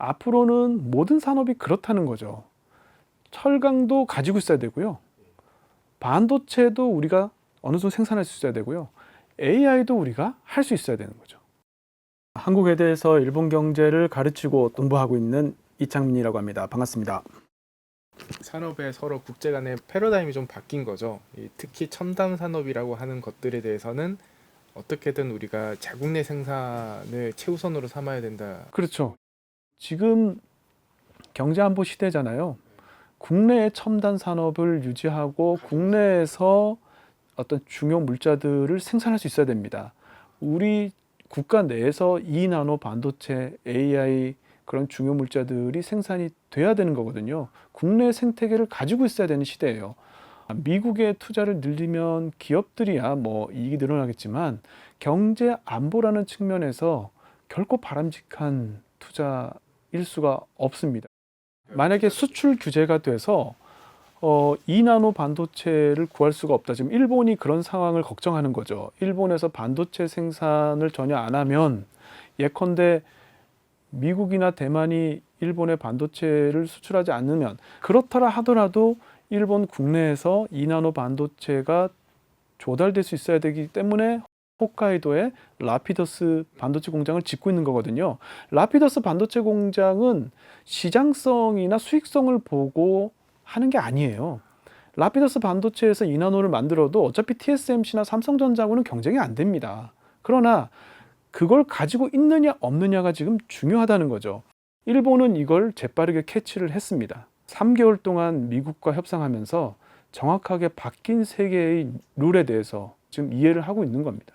앞으로는 모든 산업이 그렇다는 거죠. 철강도 가지고 있어야 되고요. 반도체도 우리가 어느 정도 생산할 수 있어야 되고요. AI도 우리가 할 수 있어야 되는 거죠. 한국에 대해서 일본 경제를 가르치고 공부하고 있는 이창민이라고 합니다. 반갑습니다. 산업의 서로 국제 간의 패러다임이 좀 바뀐 거죠. 이 특히 첨단 산업이라고 하는 것들에 대해서는 어떻게든 우리가 자국 내 생산을 최우선으로 삼아야 된다. 그렇죠. 지금 경제 안보 시대잖아요. 국내의 첨단 산업을 유지하고 국내에서 어떤 중요 물자들을 생산할 수 있어야 됩니다. 우리 국가 내에서 2나노 반도체, AI 그런 중요 물자들이 생산이 돼야 되는 거거든요. 국내 생태계를 가지고 있어야 되는 시대예요. 미국의 투자를 늘리면 기업들이야 뭐 이익이 늘어나겠지만 경제 안보라는 측면에서 결코 바람직한 투자 일 수가 없습니다. 만약에 수출 규제가 돼서 어, 2나노 반도체를 구할 수가 없다. 지금 일본이 그런 상황을 걱정하는 거죠. 일본에서 반도체 생산을 전혀 안 하면 예컨대 미국이나 대만이 일본에 반도체를 수출하지 않으면 그렇더라 하더라도 일본 국내에서 2나노 반도체가 조달될 수 있어야 되기 때문에 홋카이도에 라피더스 반도체 공장을 짓고 있는 거거든요. 라피더스 반도체 공장은 시장성이나 수익성을 보고 하는 게 아니에요. 라피더스 반도체에서 2나노를 만들어도 어차피 TSMC나 삼성전자하고는 경쟁이 안 됩니다. 그러나 그걸 가지고 있느냐 없느냐가 지금 중요하다는 거죠. 일본은 이걸 재빠르게 캐치를 했습니다. 3개월 동안 미국과 협상하면서 정확하게 바뀐 세계의 룰에 대해서 지금 이해를 하고 있는 겁니다.